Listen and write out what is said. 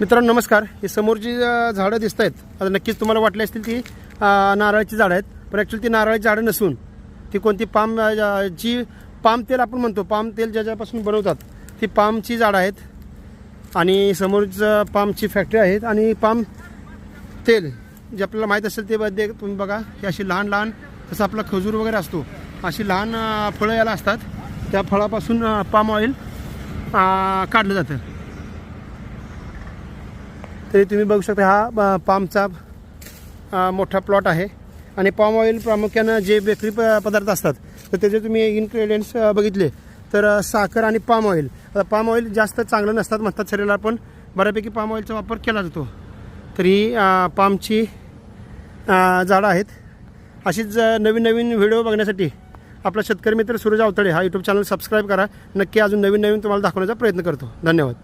मित्रांनो नमस्कार. ही समोरची झाडं दिसत आहेत आता नक्कीच तुम्हाला वाटली असतील ती नारळाची झाडं आहेत पण ॲक्च्युली ती नारळाची झाडं नसून ती कोणती पाम जी पाम तेल आपण म्हणतो पाम तेल ज्याच्यापासून बनवतात ती पामची झाडं आहेत. आणि समोरचं पामची फॅक्टरी आहेत आणि पाम तेल जे आपल्याला माहीत असेल ते बदे तुम्ही बघा ही अशी लहान लहान जसं आपला खजूर वगैरे असतो अशी लहान फळं याला असतात. त्या फळापासून पाम ऑइल काढलं जातं. तरी तुम्ही बघू शकता हा पामचा मोठा प्लॉट आहे. आणि पाम ऑइल प्रामुख्यानं जे बेकरी प पदार्थ असतात तर त्याचे तुम्ही इन्ग्रेडियंट्स बघितले. तर साखर आणि पाम ऑइल. आता पाम ऑइल जास्त चांगलं नसतात म्हणतात शरीराला पण बऱ्यापैकी पाम ऑइलचा वापर केला जातो. तर ही पामची झाडं आहेत. अशीच नवीन नवीन व्हिडिओ बघण्यासाठी आपला शेतकरी मित्र सूरज अवतडे हा यूट्यूब चॅनल सबस्क्राईब करा. नक्की अजून नवीन नवीन तुम्हाला दाखवण्याचा प्रयत्न करतो. धन्यवाद.